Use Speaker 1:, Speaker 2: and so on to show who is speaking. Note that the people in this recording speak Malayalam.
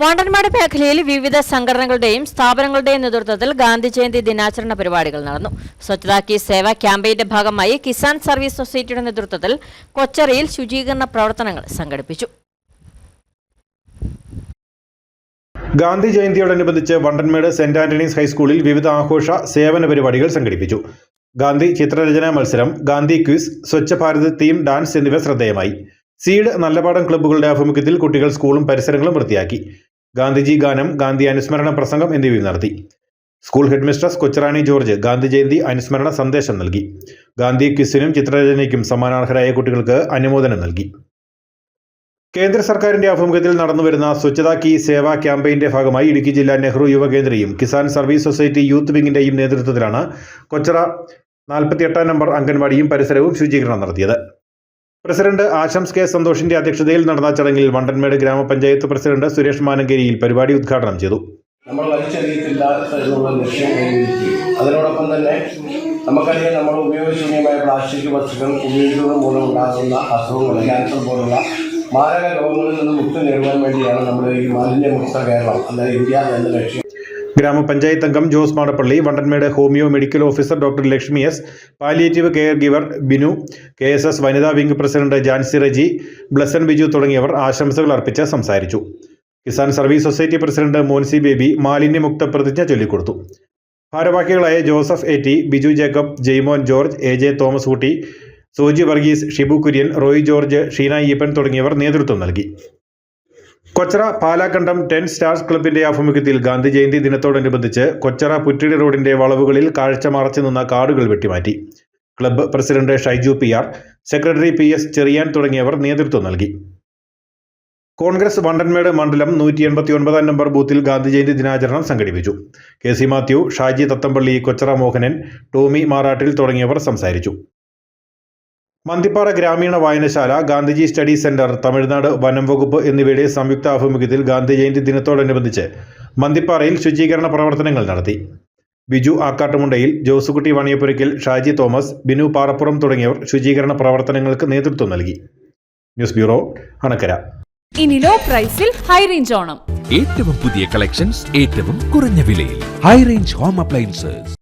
Speaker 1: വാണ്ടന്മാട് മേഖലയിൽ വിവിധ സംഘടനകളുടെയും സ്ഥാപനങ്ങളുടെയും നേതൃത്വത്തിൽ ഗാന്ധി ജയന്തി ദിനാചരണ പരിപാടികൾ നടന്നു. സ്വച്ഛതാ കി സേവ ക്യാമ്പയിന്റെ ഭാഗമായി കിസാൻ സർവീസ് സൊസൈറ്റിയുടെ നേതൃത്വത്തിൽ കൊച്ചറിയിൽ ശുചീകരണ പ്രവർത്തനങ്ങൾ സംഘടിപ്പിച്ചു.
Speaker 2: ഗാന്ധി ജയന്തിയോടനുബന്ധിച്ച് വണ്ടൻമേട് സെന്റ് ആന്റണീസ് ഹൈസ്കൂളിൽ വിവിധ ആഘോഷ സേവന പരിപാടികൾ സംഘടിപ്പിച്ചു. ഗാന്ധി ചിത്രരചനാ മത്സരം Gandhi quiz Swachh Bharat theme dance എന്നിവ ശ്രദ്ധേയമായി. സീഡ് നല്ലപാടം ക്ലബ്ബുകളുടെ ആഭിമുഖ്യത്തിൽ കുട്ടികൾ സ്കൂളും പരിസരങ്ങളും വൃത്തിയാക്കി. ഗാന്ധിജി ഗാനം ഗാന്ധി അനുസ്മരണ പ്രസംഗം എന്നിവയും നടത്തി. School headmistress Kocharani George Gandhi Jayanti അനുസ്മരണ സന്ദേശം നൽകി. ഗാന്ധി ക്വിസിനും ചിത്രരചനയ്ക്കും സമ്മാനാർഹരായ കുട്ടികൾക്ക് അനുമോദനം നൽകി. കേന്ദ്ര സർക്കാരിന്റെ ആഭിമുഖ്യത്തിൽ നടന്നുവരുന്ന സ്വച്ഛതാ കി സേവാ ക്യാമ്പയിന്റെ ഭാഗമായി ഇടുക്കി ജില്ലാ നെഹ്റു യുവകേന്ദ്രയും കിസാൻ സർവീസ് സൊസൈറ്റി യൂത്ത് വിങ്ങിന്റെയും നേതൃത്വത്തിലാണ് കൊച്ചറ നാൽപ്പത്തിയെട്ടാം നമ്പർ അംഗൻവാടിയും പരിസരവും ശുചീകരണം നടത്തിയത്. പ്രസിഡന്റ് ആശംസ് കെ സന്തോഷിന്റെ അധ്യക്ഷതയിൽ നടന്ന ചടങ്ങിൽ വണ്ടൻമേട് ഗ്രാമപഞ്ചായത്ത് പ്രസിഡന്റ് സുരേഷ് മാനങ്കേരിയിൽ പരിപാടി ഉദ്ഘാടനം ചെയ്തു.
Speaker 3: നമ്മൾ വലിച്ചെറിയത്തില്ല എന്നുള്ള ലക്ഷ്യം അതിനോടൊപ്പം തന്നെ നമുക്കറിയാം നമ്മൾ ഉപയോഗശൂന്യമായ പ്ലാസ്റ്റിക് വസ്തുക്കൾ ഉപയോഗിക്കുന്നത് മൂലം ഉണ്ടാകുന്ന അസുഖങ്ങൾ ക്യാൻസർ പോലുള്ള മാരക രോഗങ്ങളിൽ നിന്ന് മുക്തി നേടുവാൻ വേണ്ടിയാണ് നമ്മൾ ഈ മാലിന്യമുക്ത കേരളം അല്ലെങ്കിൽ ഇന്ത്യ എന്ന ലക്ഷ്യം.
Speaker 2: ഗ്രാമപഞ്ചായത്ത് അംഗം Jose Madappally Vandanmedu homeo medical officer doctor Lakshmi S palliative care giver Binu K S S വനിതാ വിംഗ് പ്രസിഡന്റ് ജാൻസി റജി ബ്ലസൻ ബിജു തുടങ്ങിയവർ ആശംസകൾ അർപ്പിച്ച് സംസാരിച്ചു. Kisan service society president Moncy Baby മാലിന്യമുക്ത പ്രതിജ്ഞ ചൊല്ലിക്കൊടുത്തു. ഭാരവാഹികളായ Joseph A T Biju Jacob Jaimon George A J Thomas Kutty Soji Varghese Shibu Kurian Roy George Sheena Eappen തുടങ്ങിയവർ നേതൃത്വം നൽകി. കൊച്ചറ പാലാക്കണ്ടം ടെൻ സ്റ്റാർസ് ക്ലബിന്റെ ആഭിമുഖ്യത്തിൽ ഗാന്ധി ജയന്തി ദിനത്തോടനുബന്ധിച്ച് കൊച്ചറ പുറ്റിടി റോഡിന്റെ വളവുകളിൽ കാഴ്ച മറച്ചു നിന്ന കാടുകൾ വെട്ടിമാറ്റി. Club president Shaiju P R secretary P S Cherian തുടങ്ങിയവർ നേതൃത്വം നൽകി. കോൺഗ്രസ് വണ്ടൻമേട് മണ്ഡലം നൂറ്റി എൺപത്തി ഒൻപതാം നമ്പർ ബൂത്തിൽ ഗാന്ധി ജയന്തി ദിനാചരണം സംഘടിപ്പിച്ചു. കെ സി മാത്യു ഷാജി തത്തമ്പള്ളി കൊച്ചറ മോഹനൻ ടോമി മാറാട്ടിൽ തുടങ്ങിയവർ സംസാരിച്ചു. മന്തിപ്പാറ ഗ്രാമീണ വായനശാല ഗാന്ധിജി സ്റ്റഡി സെന്റർ തമിഴ്നാട് വനം വകുപ്പ് എന്നിവയുടെ സംയുക്ത ആഭിമുഖ്യത്തിൽ ഗാന്ധി ജയന്തി ദിനത്തോടനുബന്ധിച്ച് മന്തിപ്പാറയിൽ ശുചീകരണ പ്രവർത്തനങ്ങൾ നടത്തി. ബിജു ആക്കാട്ടുമുണ്ടയിൽ ജോസുകുട്ടി വണിയപ്പുരയ്ക്കൽ ഷാജി തോമസ് ബിനു പാറപ്പുറം തുടങ്ങിയവർ ശുചീകരണ പ്രവർത്തനങ്ങൾക്ക് നേതൃത്വം നൽകി. News bureau Anakkara.
Speaker 4: ഇനി ലോ പ്രൈസിൽ ഹൈ റേഞ്ച് ഓണം.
Speaker 5: ഏറ്റവും പുതിയ കളക്ഷൻസ് ഏറ്റവും കുറഞ്ഞ വിലയിൽ. High range home appliances